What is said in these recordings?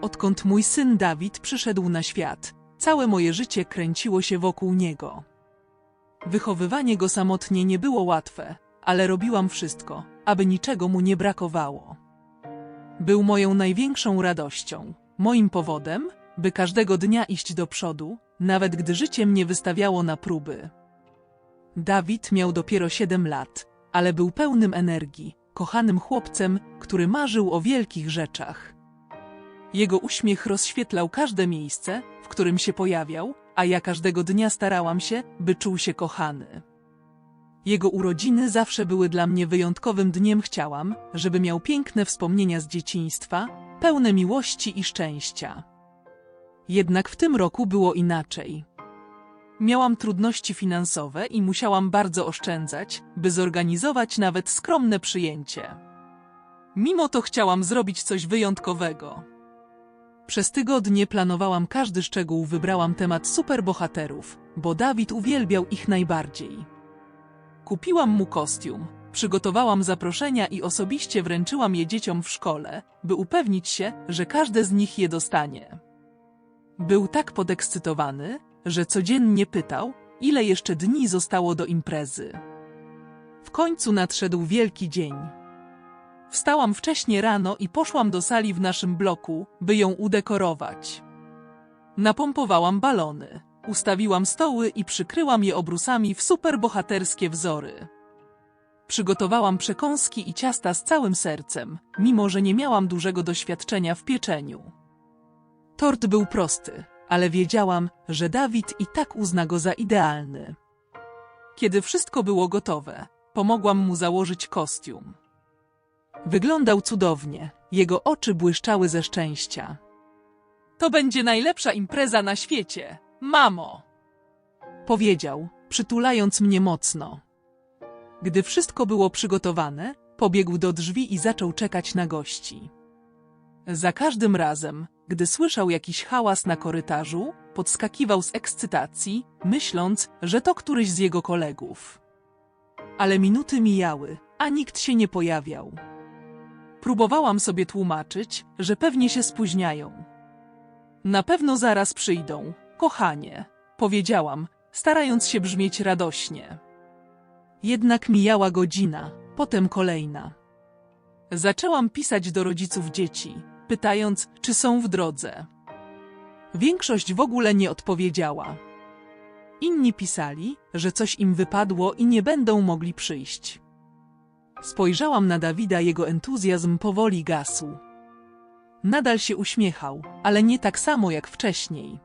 odkąd mój syn Dawid przyszedł na świat. Całe moje życie kręciło się wokół niego. Wychowywanie go samotnie nie było łatwe, ale robiłam wszystko, aby niczego mu nie brakowało. Był moją największą radością, moim powodem, by każdego dnia iść do przodu, nawet gdy życie mnie wystawiało na próby. Dawid miał dopiero 7 lat, ale był pełnym energii, kochanym chłopcem, który marzył o wielkich rzeczach. Jego uśmiech rozświetlał każde miejsce, w którym się pojawiał, a ja każdego dnia starałam się, by czuł się kochany. Jego urodziny zawsze były dla mnie wyjątkowym dniem. Chciałam, żeby miał piękne wspomnienia z dzieciństwa, pełne miłości i szczęścia. Jednak w tym roku było inaczej. Miałam trudności finansowe i musiałam bardzo oszczędzać, by zorganizować nawet skromne przyjęcie. Mimo to chciałam zrobić coś wyjątkowego. Przez tygodnie planowałam każdy szczegół, wybrałam temat superbohaterów, bo Dawid uwielbiał ich najbardziej. Kupiłam mu kostium, przygotowałam zaproszenia i osobiście wręczyłam je dzieciom w szkole, by upewnić się, że każde z nich je dostanie. Był tak podekscytowany, że codziennie pytał, ile jeszcze dni zostało do imprezy. W końcu nadszedł wielki dzień. Wstałam wcześnie rano i poszłam do sali w naszym bloku, by ją udekorować. Napompowałam balony, ustawiłam stoły i przykryłam je obrusami w superbohaterskie wzory. Przygotowałam przekąski i ciasta z całym sercem, mimo że nie miałam dużego doświadczenia w pieczeniu. Tort był prosty, ale wiedziałam, że Dawid i tak uzna go za idealny. Kiedy wszystko było gotowe, pomogłam mu założyć kostium. Wyglądał cudownie, jego oczy błyszczały ze szczęścia. To będzie najlepsza impreza na świecie, mamo! Powiedział, przytulając mnie mocno. Gdy wszystko było przygotowane, pobiegł do drzwi i zaczął czekać na gości. Za każdym razem, gdy słyszał jakiś hałas na korytarzu, podskakiwał z ekscytacji, myśląc, że to któryś z jego kolegów. Ale minuty mijały, a nikt się nie pojawiał. Próbowałam sobie tłumaczyć, że pewnie się spóźniają. Na pewno zaraz przyjdą, kochanie, powiedziałam, starając się brzmieć radośnie. Jednak mijała godzina, potem kolejna. Zaczęłam pisać do rodziców dzieci, pytając, czy są w drodze. Większość w ogóle nie odpowiedziała. Inni pisali, że coś im wypadło i nie będą mogli przyjść. Spojrzałam na Dawida, jego entuzjazm powoli gasł. Nadal się uśmiechał, ale nie tak samo jak wcześniej.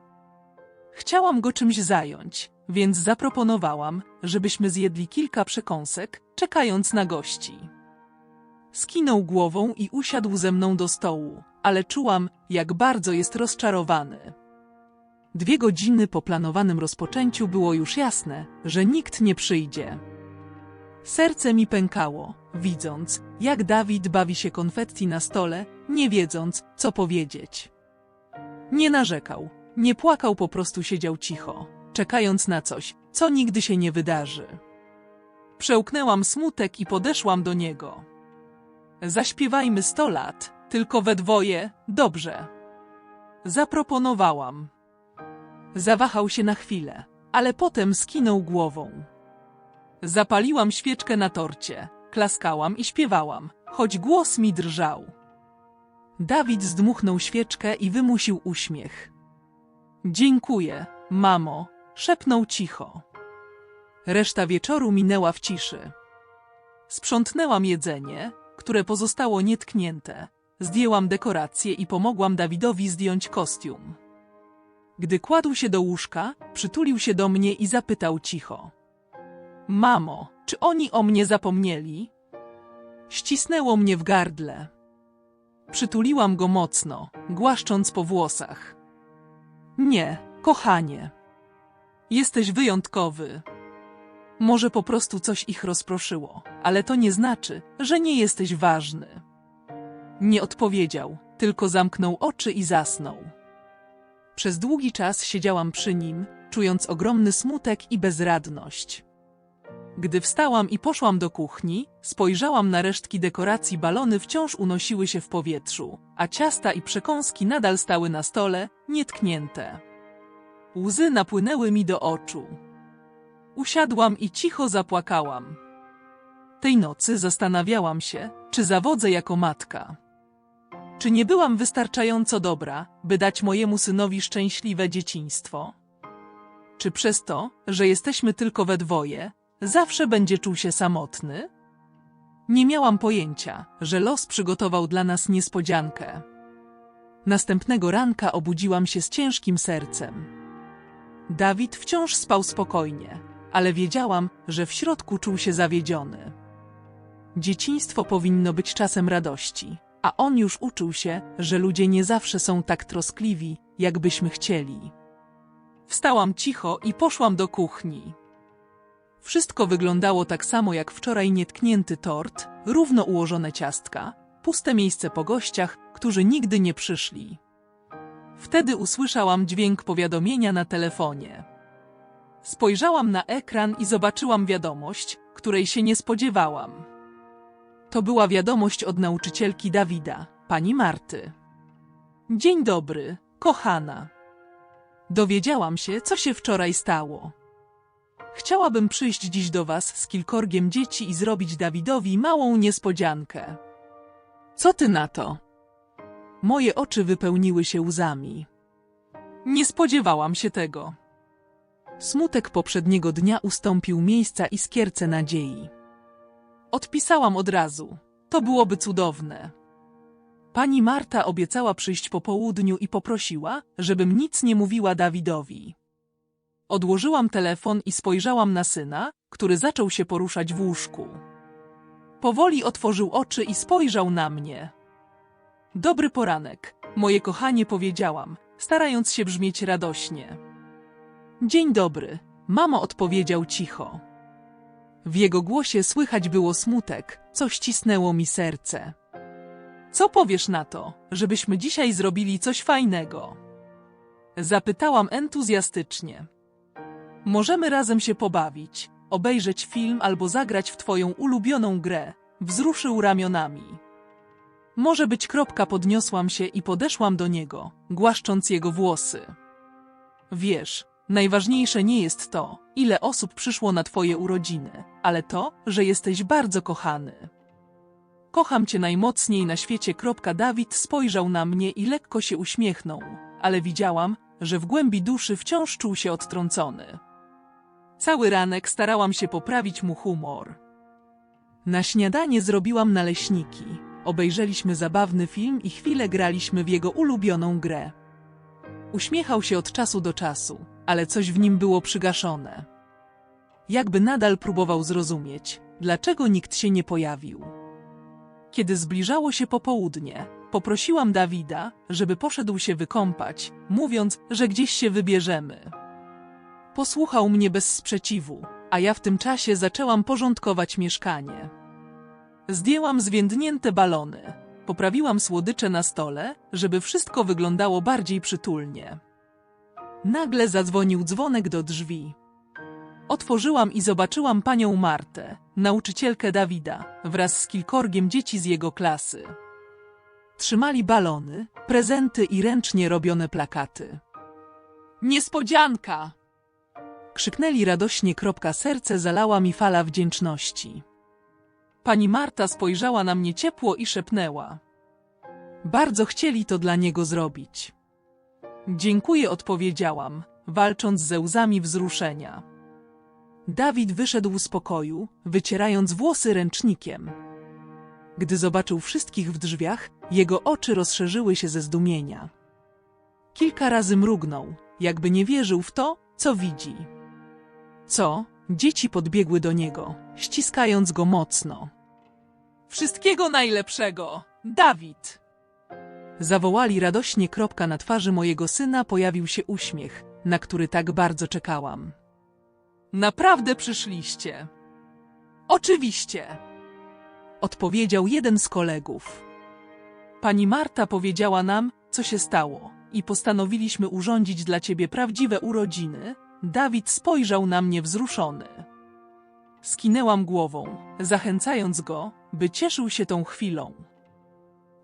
Chciałam go czymś zająć, więc zaproponowałam, żebyśmy zjedli kilka przekąsek, czekając na gości. Skinął głową i usiadł ze mną do stołu, ale czułam, jak bardzo jest rozczarowany. Dwie godziny po planowanym rozpoczęciu było już jasne, że nikt nie przyjdzie. Serce mi pękało, widząc, jak Dawid bawi się konfetti na stole, nie wiedząc, co powiedzieć. Nie narzekał, nie płakał, po prostu siedział cicho, czekając na coś, co nigdy się nie wydarzy. Przełknęłam smutek i podeszłam do niego. Zaśpiewajmy sto lat, tylko we dwoje, dobrze. Zaproponowałam. Zawahał się na chwilę, ale potem skinął głową. Zapaliłam świeczkę na torcie, klaskałam i śpiewałam, choć głos mi drżał. Dawid zdmuchnął świeczkę i wymusił uśmiech. Dziękuję, mamo, szepnął cicho. Reszta wieczoru minęła w ciszy. Sprzątnęłam jedzenie, które pozostało nietknięte. Zdjęłam dekoracje i pomogłam Dawidowi zdjąć kostium. Gdy kładł się do łóżka, przytulił się do mnie i zapytał cicho. Mamo, czy oni o mnie zapomnieli? Ścisnęło mnie w gardle. Przytuliłam go mocno, głaszcząc po włosach. Nie, kochanie. Jesteś wyjątkowy. Może po prostu coś ich rozproszyło, ale to nie znaczy, że nie jesteś ważny. Nie odpowiedział, tylko zamknął oczy i zasnął. Przez długi czas siedziałam przy nim, czując ogromny smutek i bezradność. Gdy wstałam i poszłam do kuchni, spojrzałam na resztki dekoracji, balony wciąż unosiły się w powietrzu, a ciasta i przekąski nadal stały na stole, nietknięte. Łzy napłynęły mi do oczu. Usiadłam i cicho zapłakałam. Tej nocy zastanawiałam się, czy zawodzę jako matka. Czy nie byłam wystarczająco dobra, by dać mojemu synowi szczęśliwe dzieciństwo? Czy przez to, że jesteśmy tylko we dwoje, zawsze będzie czuł się samotny? Nie miałam pojęcia, że los przygotował dla nas niespodziankę. Następnego ranka obudziłam się z ciężkim sercem. Dawid wciąż spał spokojnie, ale wiedziałam, że w środku czuł się zawiedziony. Dzieciństwo powinno być czasem radości, a on już uczył się, że ludzie nie zawsze są tak troskliwi, jakbyśmy chcieli. Wstałam cicho i poszłam do kuchni. Wszystko wyglądało tak samo jak wczoraj nietknięty tort, równo ułożone ciastka, puste miejsce po gościach, którzy nigdy nie przyszli. Wtedy usłyszałam dźwięk powiadomienia na telefonie. Spojrzałam na ekran i zobaczyłam wiadomość, której się nie spodziewałam. To była wiadomość od nauczycielki Dawida, pani Marty. Dzień dobry, kochana. Dowiedziałam się, co się wczoraj stało. Chciałabym przyjść dziś do was z kilkorgiem dzieci i zrobić Dawidowi małą niespodziankę. Co ty na to? Moje oczy wypełniły się łzami. Nie spodziewałam się tego. Smutek poprzedniego dnia ustąpił miejsca iskierce nadziei. Odpisałam od razu. To byłoby cudowne. Pani Marta obiecała przyjść po południu i poprosiła, żebym nic nie mówiła Dawidowi. Odłożyłam telefon i spojrzałam na syna, który zaczął się poruszać w łóżku. Powoli otworzył oczy i spojrzał na mnie. Dobry poranek, moje kochanie powiedziałam, starając się brzmieć radośnie. Dzień dobry, mamo odpowiedział cicho. W jego głosie słychać było smutek, co ścisnęło mi serce. Co powiesz na to, żebyśmy dzisiaj zrobili coś fajnego? Zapytałam entuzjastycznie. Możemy razem się pobawić, obejrzeć film albo zagrać w twoją ulubioną grę. Wzruszył ramionami. Może być kropka podniosłam się i podeszłam do niego, głaszcząc jego włosy. Wiesz, najważniejsze nie jest to, ile osób przyszło na twoje urodziny, ale to, że jesteś bardzo kochany. Kocham cię najmocniej na świecie. Dawid spojrzał na mnie i lekko się uśmiechnął, ale widziałam, że w głębi duszy wciąż czuł się odtrącony. Cały ranek starałam się poprawić mu humor. Na śniadanie zrobiłam naleśniki, obejrzeliśmy zabawny film i chwilę graliśmy w jego ulubioną grę. Uśmiechał się od czasu do czasu, ale coś w nim było przygaszone. Jakby nadal próbował zrozumieć, dlaczego nikt się nie pojawił. Kiedy zbliżało się popołudnie, poprosiłam Dawida, żeby poszedł się wykąpać, mówiąc, że gdzieś się wybierzemy. Posłuchał mnie bez sprzeciwu, a ja w tym czasie zaczęłam porządkować mieszkanie. Zdjęłam zwiędnięte balony, poprawiłam słodycze na stole, żeby wszystko wyglądało bardziej przytulnie. Nagle zadzwonił dzwonek do drzwi. Otworzyłam i zobaczyłam panią Martę, nauczycielkę Dawida, wraz z kilkorgiem dzieci z jego klasy. Trzymali balony, prezenty i ręcznie robione plakaty. Niespodzianka! Krzyknęli radośnie. Serce zalała mi fala wdzięczności. Pani Marta spojrzała na mnie ciepło i szepnęła. Bardzo chcieli to dla niego zrobić. Dziękuję, odpowiedziałam, walcząc ze łzami wzruszenia. Dawid wyszedł z pokoju, wycierając włosy ręcznikiem. Gdy zobaczył wszystkich w drzwiach, jego oczy rozszerzyły się ze zdumienia. Kilka razy mrugnął, jakby nie wierzył w to, co widzi. Co? Dzieci podbiegły do niego, ściskając go mocno. Wszystkiego najlepszego, Dawid! Zawołali radośnie. Kropka na twarzy mojego syna pojawił się uśmiech, na który tak bardzo czekałam. Naprawdę przyszliście. Oczywiście, odpowiedział jeden z kolegów. Pani Marta powiedziała nam, co się stało, i postanowiliśmy urządzić dla ciebie prawdziwe urodziny. Dawid spojrzał na mnie wzruszony. Skinęłam głową, zachęcając go, by cieszył się tą chwilą.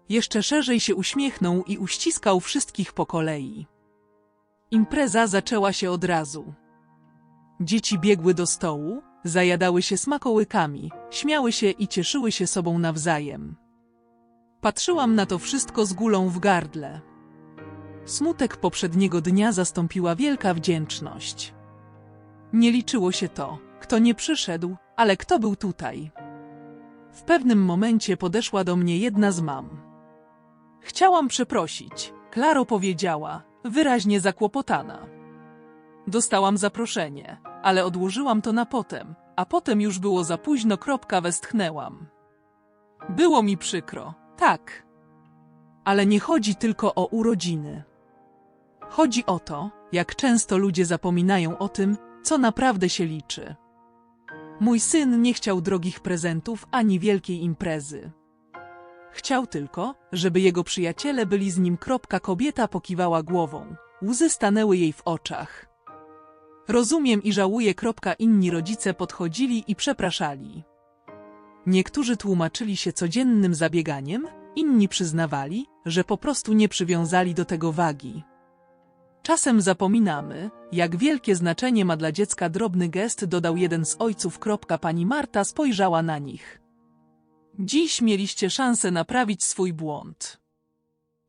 Jeszcze szerzej się uśmiechnął i uściskał wszystkich po kolei. Impreza zaczęła się od razu. Dzieci biegły do stołu, zajadały się smakołykami, śmiały się i cieszyły się sobą nawzajem. Patrzyłam na to wszystko z gulą w gardle. Smutek poprzedniego dnia zastąpiła wielka wdzięczność. Nie liczyło się to, kto nie przyszedł, ale kto był tutaj. W pewnym momencie podeszła do mnie jedna z mam. Chciałam przeprosić, Klaro powiedziała, wyraźnie zakłopotana. Dostałam zaproszenie, ale odłożyłam to na potem, a potem już było za późno. Kropka westchnęłam. Było mi przykro, tak. Ale nie chodzi tylko o urodziny. Chodzi o to, jak często ludzie zapominają o tym, co naprawdę się liczy. Mój syn nie chciał drogich prezentów ani wielkiej imprezy. Chciał tylko, żeby jego przyjaciele byli z nim. Kobieta pokiwała głową. Łzy stanęły jej w oczach. Rozumiem i żałuję. Inni rodzice podchodzili i przepraszali. Niektórzy tłumaczyli się codziennym zabieganiem, inni przyznawali, że po prostu nie przywiązali do tego wagi. Czasem zapominamy, jak wielkie znaczenie ma dla dziecka drobny gest, dodał jeden z ojców. Pani Marta spojrzała na nich. Dziś mieliście szansę naprawić swój błąd.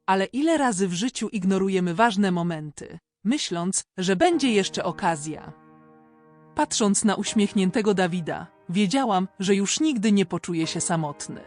Ale ile razy w życiu ignorujemy ważne momenty, myśląc, że będzie jeszcze okazja. Patrząc na uśmiechniętego Dawida, wiedziałam, że już nigdy nie poczuję się samotny.